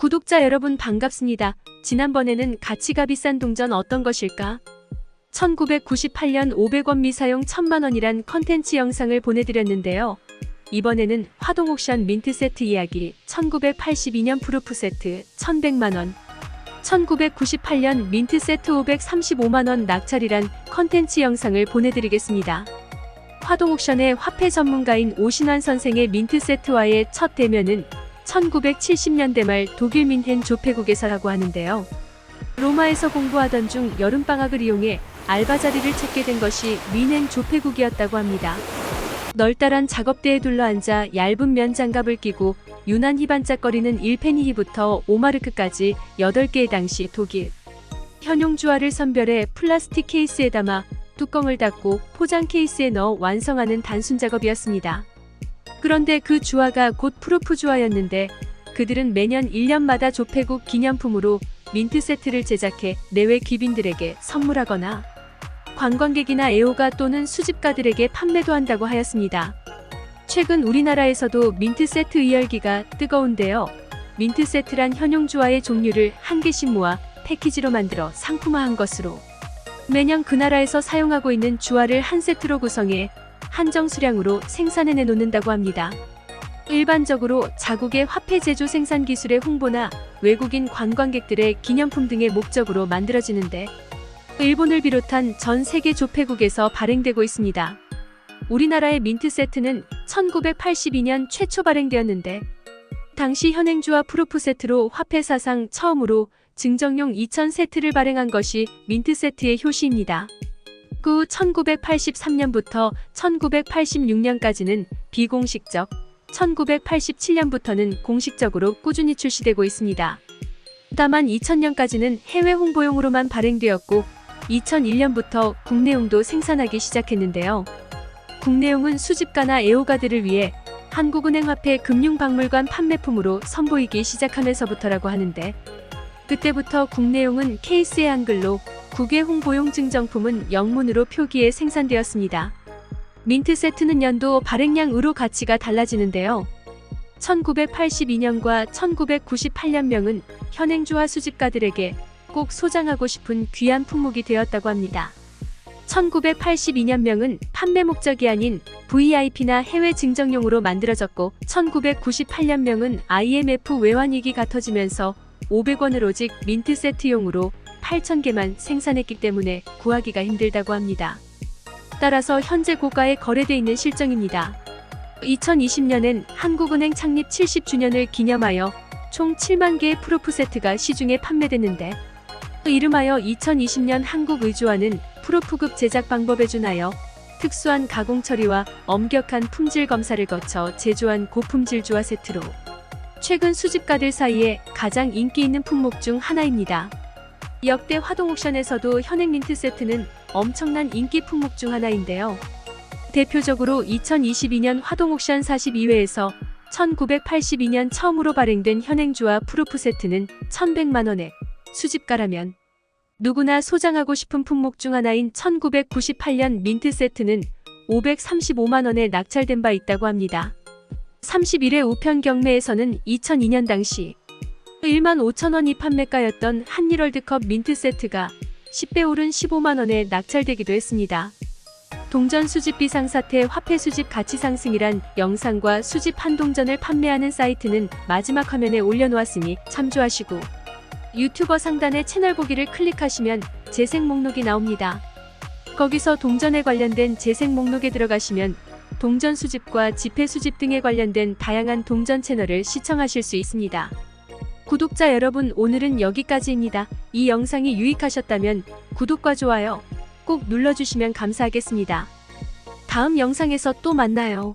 구독자 여러분 반갑습니다. 지난번에는 가치가 비싼 동전 어떤 것일까? 1998년 500원 미사용 1000만원이란 컨텐츠 영상을 보내드렸는데요. 이번에는 화동 옥션 민트 세트 이야기 1982년 프루프 세트 1100만원 1998년 민트 세트 535만원 낙찰이란 컨텐츠 영상을 보내드리겠습니다. 화동 옥션의 화폐 전문가인 오신환 선생의 민트 세트와의 첫 대면은 1970년대 말 독일 민헨 조폐국에서라고 하는데요. 로마에서 공부하던 중 여름방학을 이용해 알바 자리를 찾게 된 것이 민헨 조폐국이었다고 합니다. 널따란 작업대에 둘러앉아 얇은 면 장갑을 끼고 유난히 반짝거리는 1페니히부터 5마르크까지 8개의 당시 독일 현용 주화를 선별해 플라스틱 케이스에 담아 뚜껑을 닫고 포장 케이스에 넣어 완성하는 단순 작업이었습니다. 그런데 그 주화가 곧 프로프 주화였는데 그들은 매년 1년마다 조폐국 기념품으로 민트 세트를 제작해 내외 귀빈들에게 선물하거나 관광객이나 애호가 또는 수집가들에게 판매도 한다고 하였습니다. 최근 우리나라에서도 민트 세트 의열기가 뜨거운데요. 민트 세트란 현용 주화의 종류를 한 개씩 모아 패키지로 만들어 상품화한 것으로 매년 그 나라에서 사용하고 있는 주화를 한 세트로 구성해 한정 수량으로 생산해내 놓는다고 합니다. 일반적으로 자국의 화폐 제조 생산 기술의 홍보나 외국인 관광객들의 기념품 등의 목적으로 만들어지는데 일본을 비롯한 전 세계 조폐국에서 발행되고 있습니다. 우리나라의 민트 세트는 1982년 최초 발행되었는데 당시 현행주와 프루프 세트로 화폐 사상 처음으로 증정용 2000 세트를 발행한 것이 민트 세트의 효시입니다. 그후 1983년부터 1986년까지는 비공식적, 1987년부터는 공식적으로 꾸준히 출시되고 있습니다. 다만 2000년까지는 해외 홍보용으로만 발행되었고 2001년부터 국내용도 생산하기 시작했는데요. 국내용은 수집가나 애호가들을 위해 한국은행 화폐 금융박물관 판매품으로 선보이기 시작하면서부터라고 하는데 그때부터 국내용은 케이스의 한글로 국외 홍보용 증정품은 영문으로 표기해 생산되었습니다. 민트 세트는 연도 발행량으로 가치가 달라지는데요. 1982년과 1998년명은 현행주화 수집가들에게 꼭 소장하고 싶은 귀한 품목이 되었다고 합니다. 1982년명은 판매 목적이 아닌 VIP나 해외 증정용으로 만들어졌고 1998년명은 IMF 외환위기가 터지면서 500원을 오직 민트 세트용으로 8,000개만 생산했기 때문에 구하기가 힘들다고 합니다. 따라서 현재 고가에 거래돼 있는 실정입니다. 2020년엔 한국은행 창립 70주년을 기념하여 총 7만 개의 프로프 세트가 시중에 판매됐는데 이름하여 2020년 한국 의주화는 프로프급 제작 방법에 준하여 특수한 가공 처리와 엄격한 품질 검사를 거쳐 제조한 고품질 주화 세트로 최근 수집가들 사이에 가장 인기 있는 품목 중 하나입니다. 역대 화동 옥션에서도 현행 민트 세트는 엄청난 인기 품목 중 하나인데요. 대표적으로 2022년 화동 옥션 42회에서 1982년 처음으로 발행된 현행주와 프루프 세트는 1100만원에 수집가라면 누구나 소장하고 싶은 품목 중 하나인 1998년 민트 세트는 535만원에 낙찰된 바 있다고 합니다. 31회 우편 경매에서는 2002년 당시 1만 5천원이 판매가였던 한일월드컵 민트 세트가 10배 오른 15만원에 낙찰되기도 했습니다. 동전 수집 비상 사태 화폐 수집 가치 상승이란 영상과 수집 한동전을 판매하는 사이트는 마지막 화면에 올려놓았으니 참조하시고 유튜버 상단의 채널 보기를 클릭하시면 재생 목록이 나옵니다. 거기서 동전에 관련된 재생 목록에 들어가시면 동전 수집과 지폐 수집 등에 관련된 다양한 동전 채널을 시청하실 수 있습니다. 구독자 여러분 오늘은 여기까지입니다. 이 영상이 유익하셨다면 구독과 좋아요 꼭 눌러주시면 감사하겠습니다. 다음 영상에서 또 만나요.